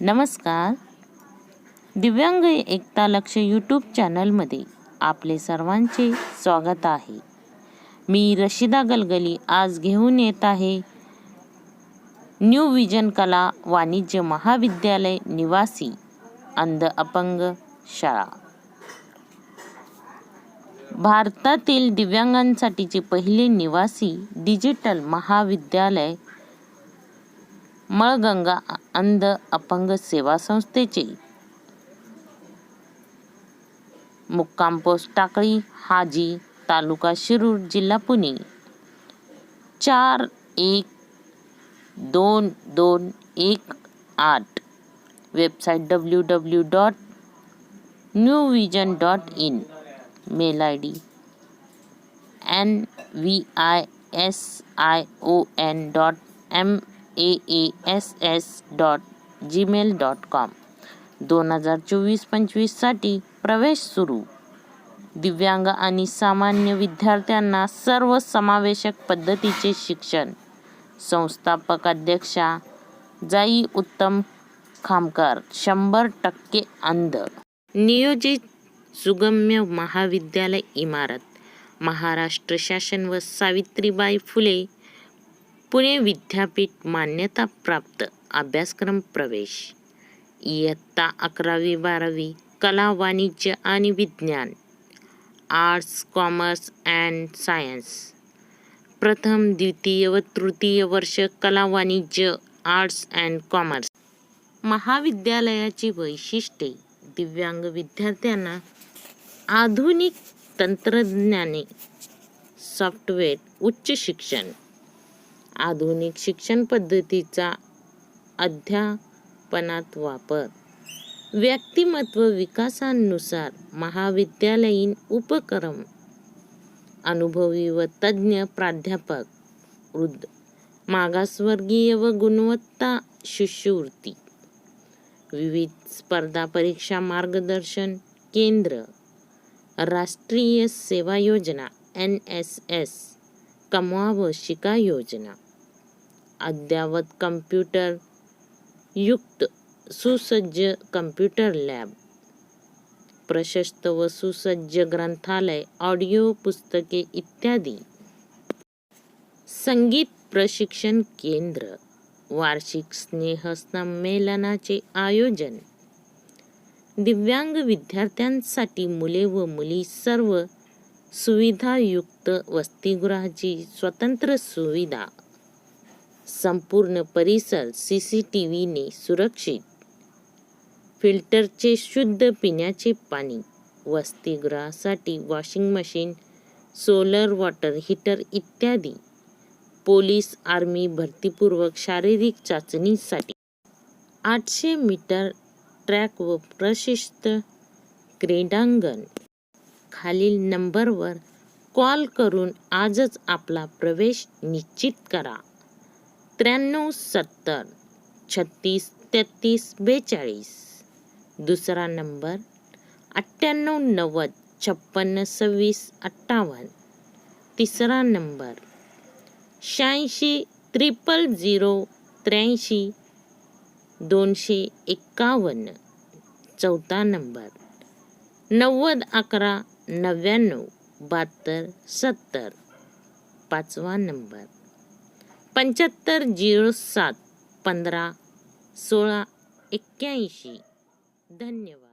नमस्कार. दिव्यांग एकता लक्ष यूट्यूब चॅनलमध्ये आपले सर्वांचे स्वागत आहे. मी रशिदा गलगली आज घेऊन येत आहे. न्यू विजन कला वाणिज्य महाविद्यालय निवासी अंध अपंग शाळा. भारतातील दिव्यांगांसाठीचे पहिले निवासी डिजिटल महाविद्यालय मळगंगा अंध अपंग सेवा संस्थेचे. मुक्काम पोस्ट टाकळी हाजी तालुका शिरूर जिल्हा पुणे. चार एक दोन दोन एक आठ. Website W W dot new vision dot in. Mail ID N V I S I O N dot M A A S S dot Gmail dot com दोन हजार चोवीस पंचवीससाठी प्रवेश सुरू. दिव्यांग आणि सामान्य विद्यार्थ्यांना सर्व समावेशक पद्धतीचे शिक्षण. संस्थापक अध्यक्षा जाई उत्तम खामकर शंभर टक्के अंध. नियोजित सुगम्य महाविद्यालय इमारत. महाराष्ट्र शासन व सावित्रीबाई फुले पुणे विद्यापीठ मान्यताप्राप्त अभ्यासक्रम प्रवेश. इयत्ता अकरावी बारावी कला वाणिज्य आणि विज्ञान आर्ट्स कॉमर्स अँड सायन्स. प्रथम द्वितीय व तृतीय वर्ष कला वाणिज्य आर्ट्स अँड कॉमर्स. महाविद्यालयाची वैशिष्ट्ये. दिव्यांग विद्यार्थ्यांना आधुनिक तंत्रज्ञाने सॉफ्टवेअर उच्च शिक्षण आधुनिक शिक्षण पद्धतीचा अध्यापनात वापर. व्यक्तिमत्व विकासानुसार महाविद्यालयीन उपक्रम अनुभवी व तज्ज्ञ प्राध्यापक वृद्ध मागासवर्गीय व गुणवत्ता शिष्यवृत्ती विविध स्पर्धा परीक्षा मार्गदर्शन केंद्र राष्ट्रीय सेवा योजना एन एस एस कमवा व शिका योजना अद्ययावत कम्प्युटर युक्त सुसज्ज कम्प्युटर लॅब. प्रशस्त व सुसज्ज ग्रंथालय ऑडिओ पुस्तके इत्यादी. संगीत प्रशिक्षण केंद्र वार्षिक स्नेहसंमेलनाचे आयोजन. दिव्यांग विद्यार्थ्यांसाठी मुले व मुली सर्व सुविधायुक्त वसतिगृहाची स्वतंत्र सुविधा. संपूर्ण परिसर सी सी टी व्हीने सुरक्षित. फिल्टरचे शुद्ध पिण्याचे पाणी वसतिगृहासाठी washing machine solar water heater इत्यादी. पोलीस आर्मी भरतीपूर्वक शारीरिक चाचणीसाठी आठशे मीटर ट्रॅक व प्रशिस्त क्रीडांगण. खालील नंबरवर कॉल करून आजच आपला प्रवेश निश्चित करा. त्र्याण्णव सत्तर छत्तीस तेहतीस बेचाळीस. दुसरा नंबर अठ्ठ्याण्णव नव्वद छप्पन्न सव्वीस अठ्ठावन्न. तिसरा नंबर शहाऐंशी त्रिपल झिरो त्र्याऐंशी दोनशे एक्कावन्न चौथा नंबर नव्वद अकरा नव्याण्णव बहात्तर सत्तर. पाचवा नंबर पंच्याहत्तर झिरो सात पंधरा सोळा एक्क्याऐंशी. धन्यवाद.